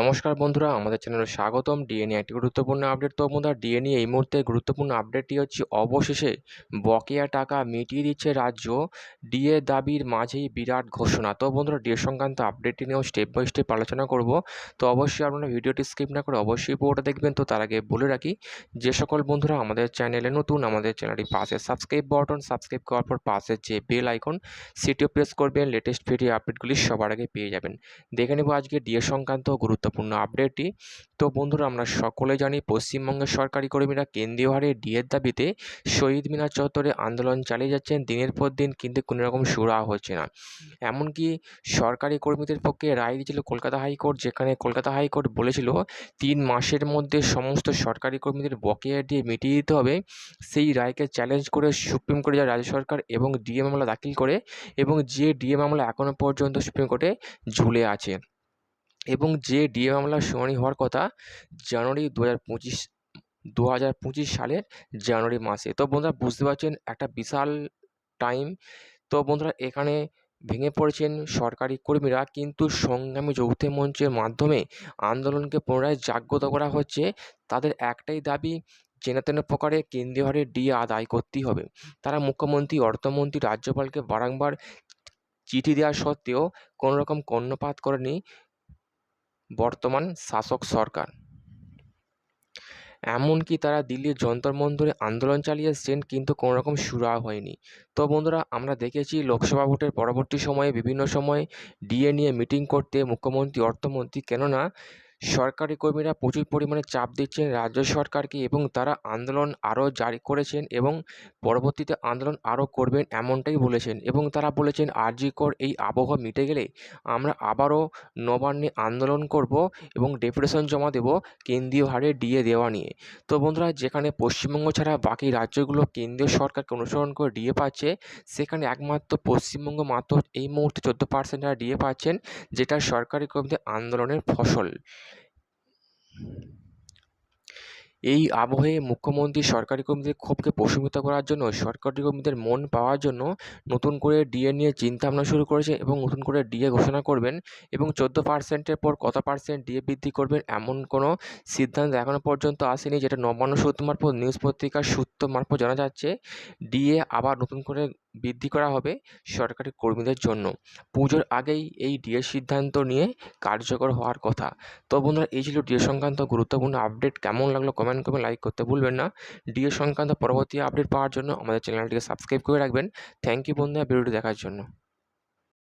নমস্কার বন্ধুরা, আমাদের চ্যানেলে স্বাগতম। ডিএনএ একটি গুরুত্বপূর্ণ আপডেট। তো বন্ধুরা, ডিএনএ এই মুহূর্তে গুরুত্বপূর্ণ আপডেটটি হচ্ছে, অবশেষে বকেয়া টাকা মিটিয়ে দিচ্ছে রাজ্য। ডিএ দাবির মাঝেই বিরাট ঘোষণা। তো বন্ধুরা, ডিএ সংক্রান্ত আপডেটটি নিয়েও স্টেপ বাই স্টেপ আলোচনা করব। তো অবশ্যই আপনারা ভিডিওটি স্কিপ না করে অবশ্যই পুরোটা দেখবেন। তো তার আগে বলে রাখি, যে সকল বন্ধুরা আমাদের চ্যানেলে নতুন, আমাদের চ্যানেলটি পাশে সাবস্ক্রাইব বাটন সাবস্ক্রাইব করার পর পাশে যে বেল আইকন সেটিও প্রেস করবেন। লেটেস্ট ভিডিও আপডেটগুলি সবার আগে পেয়ে যাবেন। দেখে নেব আজকে ডিএ সংক্রান্ত গুরুত্বপূর্ণ আপডেটটি তো বন্ধুরা, আমরা সকলে জানি পশ্চিমবঙ্গের সরকারি কর্মীরা কেন্দ্রীয় হারে ডিএর দাবিতে শহীদ মিনার চত্বরে আন্দোলন চালিয়ে যাচ্ছেন। দিনের পর দিন কিন্তু কোনো রকম সুরা হচ্ছে না। এমনকি সরকারি কর্মীদের পক্ষে রায় দিয়েছিল কলকাতা হাইকোর্ট, যেখানে কলকাতা হাইকোর্ট বলেছিল, তিন মাসের মধ্যে সমস্ত সরকারি কর্মীদের বকেয়া দিয়ে মিটিয়ে দিতে হবে। সেই রায়কে চ্যালেঞ্জ করে সুপ্রিম কোর্টে যায় রাজ্য সরকার এবং ডিএ মামলা দাখিল করে এবং যে ডিএ মামলা এখনও পর্যন্ত সুপ্রিম কোর্টে ঝুলে আছে। এবং যে ডিএ মামলার শুনানি হওয়ার কথা জানুয়ারি দু হাজার পঁচিশ দু হাজার পঁচিশ সালের জানুয়ারি মাসে। তো বন্ধুরা, বুঝতে পারছেন, একটা বিশাল টাইম। তো বন্ধুরা, এখানে ভেঙে পড়েছেন সরকারি কর্মীরা, কিন্তু সংগ্রামী যৌথ মঞ্চের মাধ্যমে আন্দোলনকে পুনরায় জাগ্রত করা হচ্ছে। তাদের একটাই দাবি যেন তেন প্রকারে কেন্দ্রীয় হারে ডিএ আদায় করতেই হবে। তারা মুখ্যমন্ত্রী, অর্থমন্ত্রী, রাজ্যপালকে বারংবার চিঠি দেওয়া সত্ত্বেও কোনো রকম কর্ণপাত করেনি। বর্তমান শাসক সরকার। এমনকি তারা দিল্লির যন্তর মন্তরে আন্দোলন চালিয়ে এসছেন, কিন্তু কোনো রকম সুরা হয়নি। তো বন্ধুরা, আমরা দেখেছি লোকসভা ভোটের পরবর্তী সময়ে, বিভিন্ন সময়ে ডিএ নিয়ে মিটিং করতে মুখ্যমন্ত্রী, অর্থমন্ত্রী, কেননা সরকারি কর্মীরা প্রচুর পরিমাণে চাপ দিচ্ছেন রাজ্য সরকারকে এবং তারা আন্দোলন আরও জারি করেছেন এবং পরবর্তীতে আন্দোলন আরও করবেন এমনটাই বলেছেন এবং তারা বলেছেন আরজিকর এই আবহাওয়া মিটে গেলে আমরা আবারও নবান্নে আন্দোলন করব এবং ডেপুটেশন জমা দেব কেন্দ্রীয় হারে ডিএ দেওয়া নিয়ে। তো বন্ধুরা, যেখানে পশ্চিমবঙ্গ ছাড়া বাকি রাজ্যগুলো কেন্দ্রীয় সরকারকে অনুসরণ করে ডিএ পাচ্ছে, সেখানে একমাত্র পশ্চিমবঙ্গ মাত্র এই মুহূর্তে চোদ্দ পার্সেন্ট ডিএ পাচ্ছেন, যেটা সরকারি কর্মীদের আন্দোলনের ফসল। এই আবহে মুখ্যমন্ত্রী, সরকারি কর্মীদের ক্ষোভকে প্রশমিত করার জন্য, সরকারি কর্মীদের মন পাওয়ার জন্য নতুন করে ডিএ নিয়ে চিন্তাভাবনা শুরু করেছে এবং নতুন করে ডিএ ঘোষণা করবেন এবং চোদ্দ পার্সেন্টের পর কত পার্সেন্ট ডিএ বৃদ্ধি করবেন এমন কোনো সিদ্ধান্ত এখনও পর্যন্ত আসেনি, যেটা নবান্ন সূত্র মারফত, নিউজ পত্রিকার সূত্র মারফত জানা যাচ্ছে। ডিএ আবার নতুন করে বৃদ্ধি করা হবে সরকারি কর্মীদের জন্য। পুজোর আগেই এই ডিএ সিদ্ধান্ত নিয়ে কার্যকর হওয়ার কথা। তো বন্ধুরা, এই ছিল ডিএ সংক্রান্ত গুরুত্বপূর্ণ আপডেট। কেমন লাগল কমেন্ট করবেন লাইক করতে ভুলবেন না। ডিএ সংক্রান্ত পরবর্তী আপডেট পাওয়ার জন্য আমাদের চ্যানেলটিকে সাবস্ক্রাইব করে রাখবেন। থ্যাংক ইউ বন্ধুরা, ভিডিওটি দেখার জন্য।